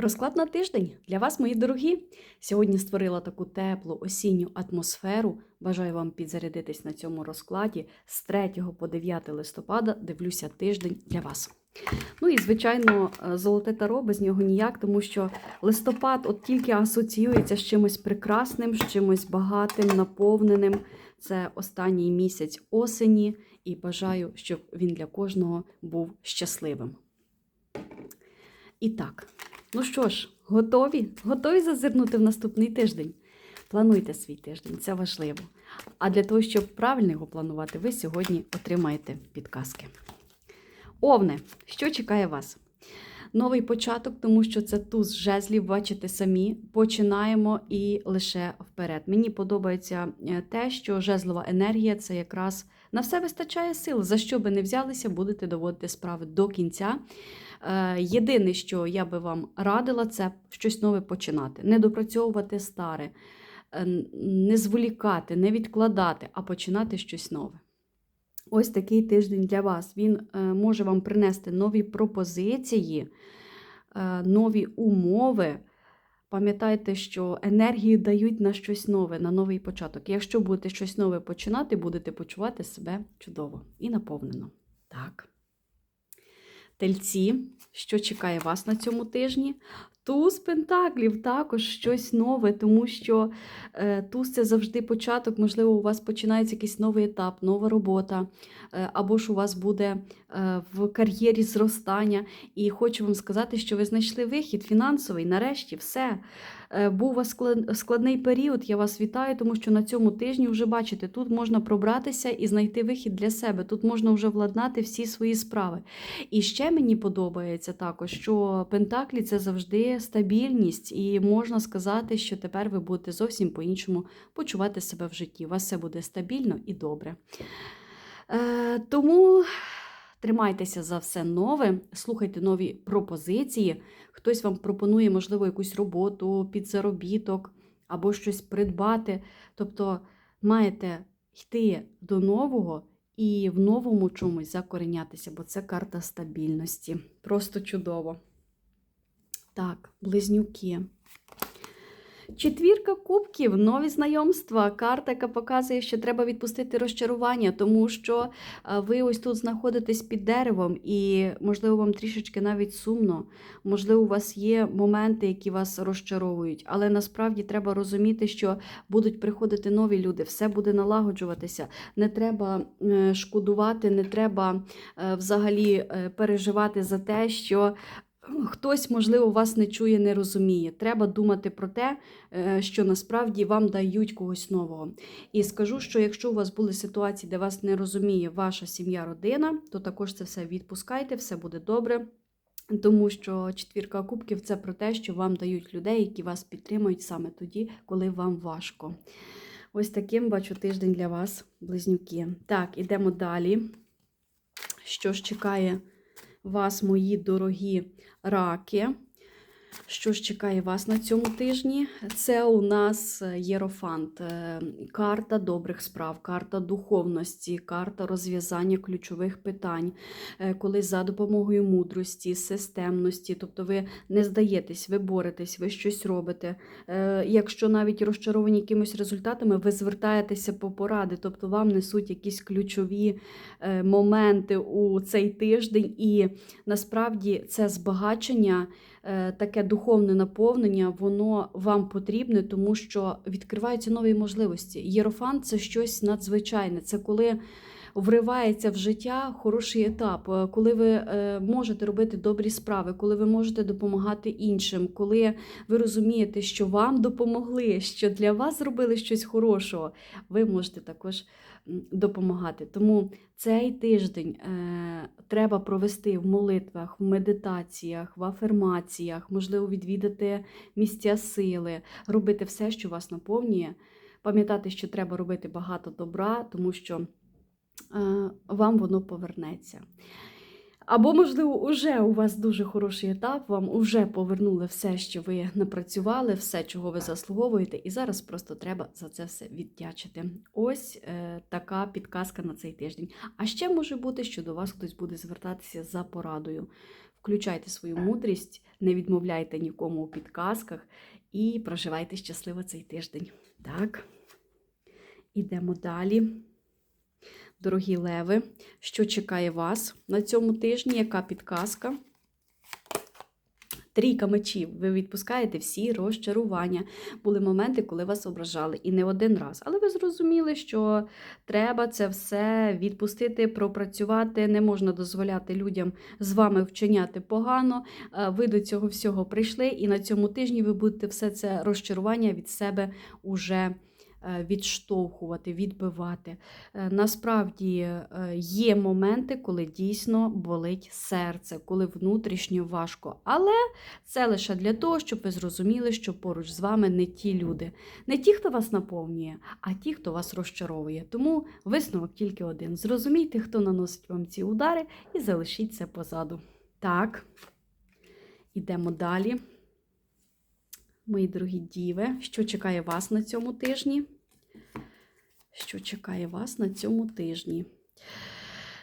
Розклад на тиждень для вас, мої дорогі. Сьогодні створила таку теплу осінню атмосферу. Бажаю вам підзарядитись на цьому розкладі. З 3 по 9 листопада дивлюся тиждень для вас. Ну і, звичайно, е, золоте таро без нього ніяк, тому що листопад от тільки асоціюється з чимось прекрасним, з чимось багатим, наповненим. Це останній місяць осені, і бажаю, щоб він для кожного був щасливим. І так, ну що ж, готові? Готові зазирнути в наступний тиждень? Плануйте свій тиждень, це важливо. А для того, щоб правильно його планувати, ви сьогодні отримаєте підказки. Овне, що чекає вас? Новий початок, тому що це туз жезлів, бачите самі. Починаємо і лише вперед. Мені подобається е, те, що жезлова енергія це якраз на все вистачає сил. За що би не взялися, будете доводити справи до кінця. Е, Єдине, що я би вам радила, це щось нове починати, не допрацьовувати старе, е, не зволікати, не відкладати, а починати щось нове. Ось такий тиждень для вас. Він е, може вам принести нові пропозиції, е, нові умови. Пам'ятайте, що енергію дають на щось нове, на новий початок. Якщо будете щось нове починати, будете почувати себе чудово і наповнено. Так. Тельці, що чекає вас на цьому тижні? Туз Пентаклів також щось нове, тому що е, туз це завжди початок. Можливо, у вас починається якийсь новий етап, нова робота, е, або ж у вас буде в кар'єрі зростання. І хочу вам сказати, що ви знайшли вихід фінансовий. Нарешті все. Е, був у вас складний період. Я вас вітаю, тому що на цьому тижні вже бачите, тут можна пробратися і знайти вихід для себе. Тут можна вже владнати всі свої справи. І ще мені подобається також, що Пентаклі це завжди стабільність, і можна сказати, що тепер ви будете зовсім по-іншому почувати себе в житті. У вас все буде стабільно і добре. Е, тому тримайтеся за все нове, слухайте нові пропозиції. Хтось вам пропонує, можливо, якусь роботу під заробіток або щось придбати. Тобто маєте йти до нового і в новому чомусь закоренятися, бо це карта стабільності. Просто чудово. Так, близнюки. Четвірка кубків, нові знайомства. Карта, яка показує, що треба відпустити розчарування, тому що ви ось тут знаходитесь під деревом, і, можливо, вам трішечки навіть сумно. Можливо, у вас є моменти, які вас розчаровують. Але насправді треба розуміти, що будуть приходити нові люди, все буде налагоджуватися. Не треба е, шкодувати, не треба е, взагалі е, переживати за те, що хтось, можливо, вас не чує, не розуміє. Треба думати про те, е, що насправді вам дають когось нового. І скажу, що якщо у вас були ситуації, де вас не розуміє ваша сім'я, родина, то також це все відпускайте, все буде добре. Тому що четвірка кубків це про те, що вам дають людей, які вас підтримують саме тоді, коли вам важко. Ось таким бачу тиждень для вас, близнюки. Так, ідемо далі. Що ж чекає вас, мої дорогі раки? Що ж чекає вас на цьому тижні? Це у нас Єрофант, е, карта добрих справ, карта духовності, карта розв'язання ключових питань, е, коли за допомогою мудрості, системності, тобто ви не здаєтесь, ви боретесь, ви щось робите. Е, Якщо навіть розчаровані якимись результатами, ви звертаєтеся по поради, тобто вам несуть якісь ключові е, моменти у цей тиждень, і насправді це збагачення е, таке духовне наповнення, воно вам потрібне, тому що відкриваються нові можливості. Єрофант це щось надзвичайне. Це коли вривається в життя хороший етап, е, коли ви е, можете робити добрі справи, коли ви можете допомагати іншим, коли ви розумієте, що вам допомогли, що для вас зробили щось хорошого, ви можете також допомагати. Тому цей тиждень е, треба провести в молитвах, в медитаціях, в афермаціях, можливо, відвідати місця сили, робити все, що вас наповнює. Пам'ятати, що треба робити багато добра, тому що е, вам воно повернеться. Або, можливо, уже у вас дуже хороший етап, вам уже повернули все, що ви напрацювали, все, чого ви заслуговуєте, і зараз просто треба за це все віддячити. Ось е, така підказка на цей тиждень. А ще може бути, що до вас хтось буде звертатися за порадою. Включайте свою мудрість, не відмовляйте нікому у підказках і проживайте щасливо цей тиждень. Так, ідемо далі. Дорогі леви, що чекає вас на цьому тижні? Яка підказка? Трійка мечів. Ви відпускаєте всі розчарування. Були моменти, коли вас ображали, і не один раз. Але ви зрозуміли, що треба це все відпустити, пропрацювати. Не можна дозволяти людям з вами вчиняти погано. Е, Ви до цього всього прийшли, і на цьому тижні ви будете все це розчарування від себе уже. Е, Відштовхувати, відбивати. Е, Насправді е, є моменти, коли дійсно болить серце, коли внутрішньо важко. Але це лише для того, щоб ви зрозуміли, що поруч з вами не ті люди, не ті, хто вас наповнює, а ті, хто вас розчаровує. Тому висновок тільки один: зрозумійте, хто наносить вам ці удари, і залишіть це позаду. Так, ідемо далі. Мої дорогі діви, що чекає вас на цьому тижні? Що чекає вас на цьому тижні?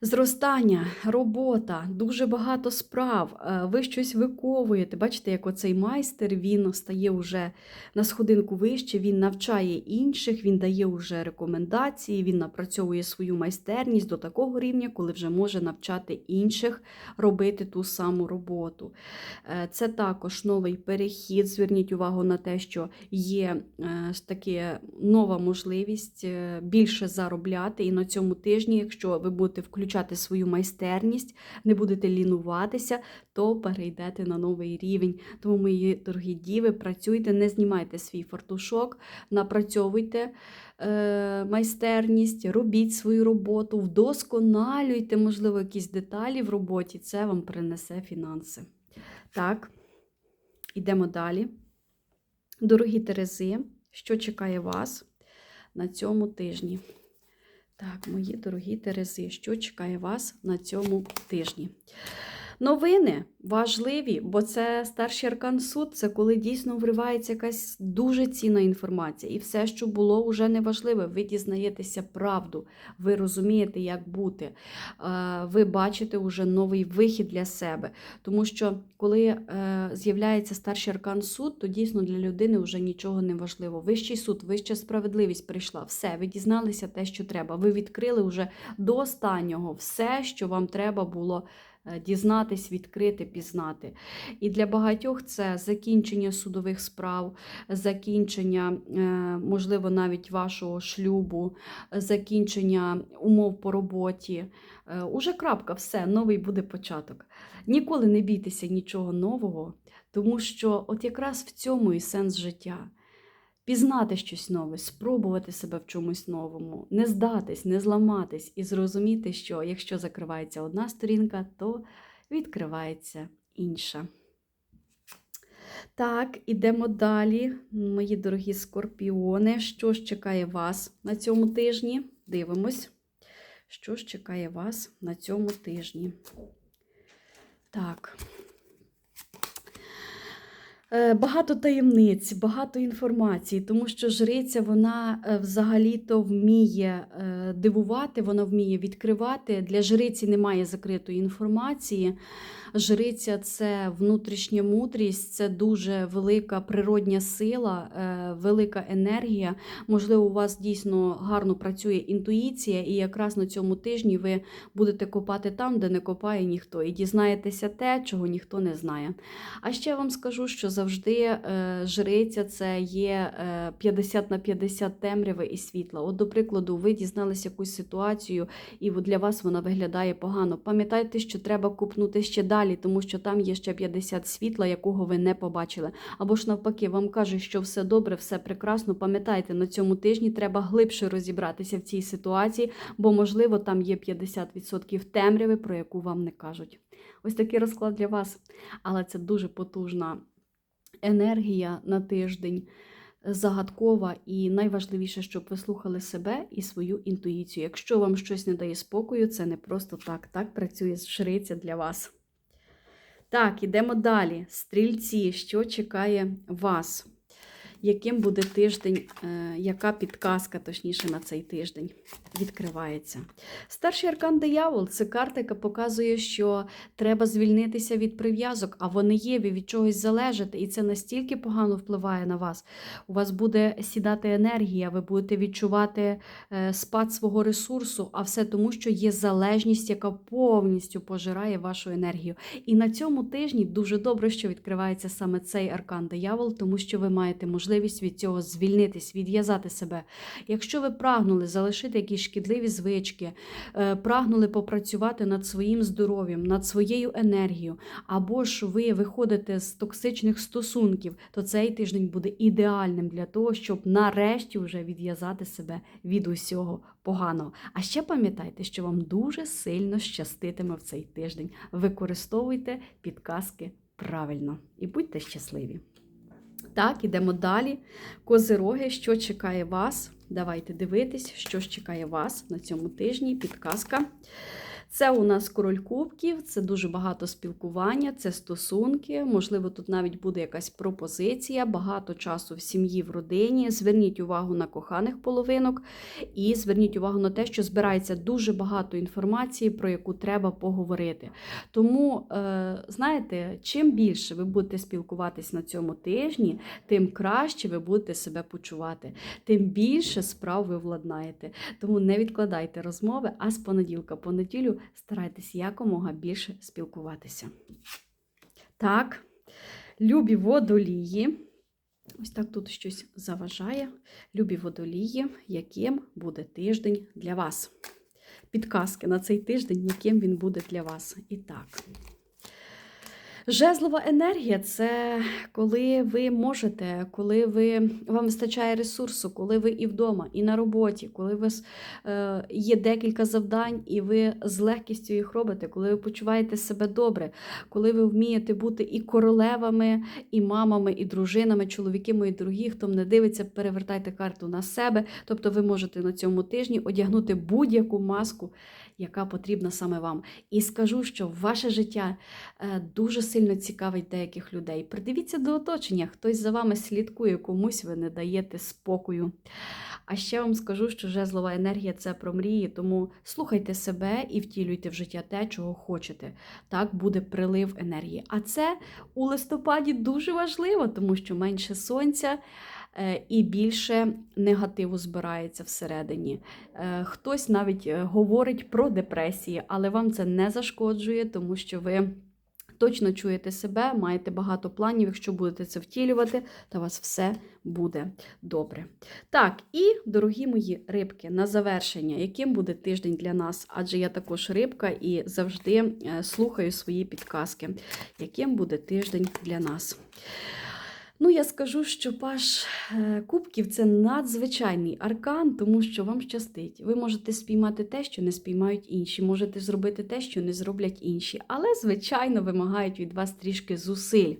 Зростання, робота, дуже багато справ. е, Ви щось виковуєте. Бачите, як оцей майстер він стає вже на сходинку вище, він навчає інших, він дає вже рекомендації, він напрацьовує свою майстерність до такого рівня, коли вже може навчати інших робити ту саму роботу. Е, Це також новий перехід. Зверніть увагу на те, що є е, ж таки нова можливість більше заробляти. І на цьому тижні, якщо ви будете включати свою майстерність, не будете лінуватися, то перейдете на новий рівень. Тому, мої дорогі діви, працюйте, не знімайте свій фартушок, напрацьовуйте е, майстерність, робіть свою роботу, вдосконалюйте, можливо, якісь деталі в роботі. Це вам принесе фінанси. Так, ідемо далі. Дорогі Терези, що чекає вас на цьому тижні? Так, мої дорогі Терези, що чекає вас на цьому тижні? Новини важливі, бо це старший аркан суд, це коли дійсно вривається якась дуже цінна інформація. І все, що було, вже не важливе. Ви дізнаєтеся правду, ви розумієте, як бути. Е, Ви бачите вже новий вихід для себе. Тому що коли е, з'являється старший аркан суд, то дійсно для людини вже нічого не важливо. Вищий суд, вища справедливість прийшла. Все, ви дізналися те, що треба. Ви відкрили вже до останнього все, що вам треба було дізнатись, відкрити, пізнати. І для багатьох це закінчення судових справ, закінчення, е, можливо, навіть вашого шлюбу, закінчення умов по роботі. Е, Уже крапка, все, новий буде початок. Ніколи не бійтеся нічого нового, тому що от якраз в цьому і сенс життя. Пізнати щось нове, спробувати себе в чомусь новому, не здатись, не зламатись і зрозуміти, що якщо закривається одна сторінка, то відкривається інша. Так, ідемо далі, мої дорогі скорпіони. Що ж чекає вас на цьому тижні? Дивимось, що ж чекає вас на цьому тижні. Так. Е, Багато таємниць, багато інформації, тому що жриця вона е, взагалі-то вміє е, дивувати, вона вміє відкривати. Для жриці немає закритої інформації. Жриця це внутрішня мудрість, це дуже велика природня сила, е, велика енергія. Можливо, у вас дійсно гарно працює інтуїція, і якраз на цьому тижні ви будете копати там, де не копає ніхто, і дізнаєтеся те, чого ніхто не знає. А ще вам скажу, що завжди е, жриця це є е, 50 на 50 темряви і світла. От, до прикладу, ви дізналися якусь ситуацію, і для вас вона виглядає погано. Пам'ятайте, що треба купнути ще далі, тому що там є ще 50 світла, якого ви не побачили. Або ж навпаки, вам кажуть, що все добре, все прекрасно. Пам'ятайте, на цьому тижні треба глибше розібратися в цій ситуації, бо, можливо, там є 50% темряви, про яку вам не кажуть. Ось такий розклад для вас. Але це дуже потужна енергія на тиждень, загадкова, і найважливіше, щоб ви слухали себе і свою інтуїцію. Якщо вам щось не дає спокою, це не просто так. Так працює шриця для вас. Так, ідемо далі. Стрільці, що чекає вас? Яким буде тиждень, е, яка підказка, точніше, на цей тиждень відкривається. Старший аркан диявол це карта, яка показує, що треба звільнитися від прив'язок, а вони є, ви від чогось залежите, і це настільки погано впливає на вас. У вас буде сідати енергія, ви будете відчувати е, спад свого ресурсу, а все тому, що є залежність, яка повністю пожирає вашу енергію. І на цьому тижні дуже добре, що відкривається саме цей аркан диявол, тому що ви маєте можливість від цього звільнитись, відв'язати себе. Якщо ви прагнули залишити якісь шкідливі звички, е, прагнули попрацювати над своїм здоров'ям, над своєю енергією, або ж ви виходите з токсичних стосунків, то цей тиждень буде ідеальним для того, щоб нарешті вже відв'язати себе від усього поганого. А ще пам'ятайте, що вам дуже сильно щаститиме в цей тиждень. Використовуйте підказки правильно і будьте щасливі. Так, ідемо далі. Козироги, що чекає вас? Давайте дивитись, що ж чекає вас на цьому тижні. Підказка. Це у нас король кубків, це дуже багато спілкування, це стосунки. Можливо, тут навіть буде якась пропозиція, багато часу в сім'ї, в родині. Зверніть увагу на коханих половинок і зверніть увагу на те, що збирається дуже багато інформації, про яку треба поговорити. Тому, е, знаєте, чим більше ви будете спілкуватись на цьому тижні, тим краще ви будете себе почувати, тим більше справ ви владнаєте. Тому не відкладайте розмови, а з понеділка по старайтесь якомога більше спілкуватися. Так, любі водолії. Ось так тут щось заважає. Любі водолії, яким буде тиждень для вас. Підказки на цей тиждень, яким він буде для вас. І так. Жезлова енергія це коли ви можете, коли ви, вам вистачає ресурсу, коли ви і вдома, і на роботі, коли у вас е, є декілька завдань, і ви з легкістю їх робите, коли ви почуваєте себе добре, коли ви вмієте бути і королевами, і мамами, і дружинами, чоловіки мої дорогі, хто мене дивиться, перевертайте карту на себе. Тобто ви можете на цьому тижні одягнути будь-яку маску, яка потрібна саме вам. І скажу, що ваше життя е, дуже сильно цікавить деяких людей. Придивіться до оточення, хтось за вами слідкує, комусь ви не даєте спокою. А ще вам скажу, що жезлова енергія це про мрії, тому слухайте себе і втілюйте в життя те, чого хочете. Так буде прилив енергії. А це у листопаді дуже важливо, тому що менше сонця. е, І більше негативу збирається всередині. Е, Хтось навіть е, говорить про депресії, але вам це не зашкоджує, тому що ви точно чуєте себе, маєте багато планів. Якщо будете це втілювати, то у вас все буде добре. Так, і, дорогі мої рибки, на завершення, яким буде тиждень для нас? Адже я також рибка і завжди е, слухаю свої підказки. Яким буде тиждень для нас? Ну, я скажу, що паш е, кубків це надзвичайний аркан, тому що вам щастить. Ви можете спіймати те, що не спіймають інші, можете зробити те, що не зроблять інші, але, звичайно, вимагають від вас трішки зусиль.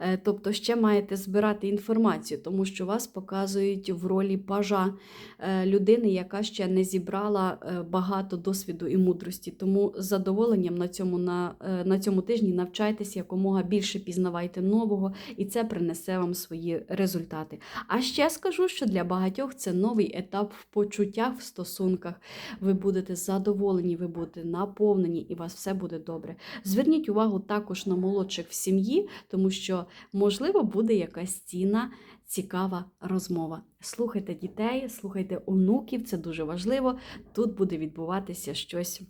Е, Тобто ще маєте збирати інформацію, тому що вас показують в ролі пажа е, людини, яка ще не зібрала е, багато досвіду і мудрості. Тому з задоволенням на цьому, на, на цьому тижні навчайтеся якомога більше пізнавайте нового, і це принесе вам свої результати. А ще скажу, що для багатьох це новий етап в почуттях в стосунках. Ви будете задоволені, ви будете наповнені, і у вас все буде добре. Зверніть увагу також на молодших в сім'ї, тому що, можливо, буде якась цінна, цікава розмова. Слухайте дітей, слухайте онуків, це дуже важливо. Тут буде відбуватися щось.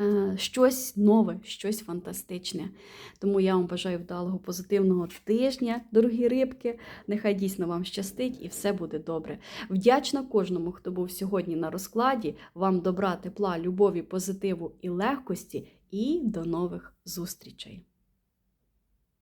е, Щось нове, щось фантастичне. Тому я вам бажаю вдалого позитивного тижня, дорогі рибки. Нехай дійсно вам щастить і все буде добре. Вдячна кожному, хто був сьогодні на розкладі. Вам добра, тепла, любові, позитиву і легкості. І до нових зустрічей!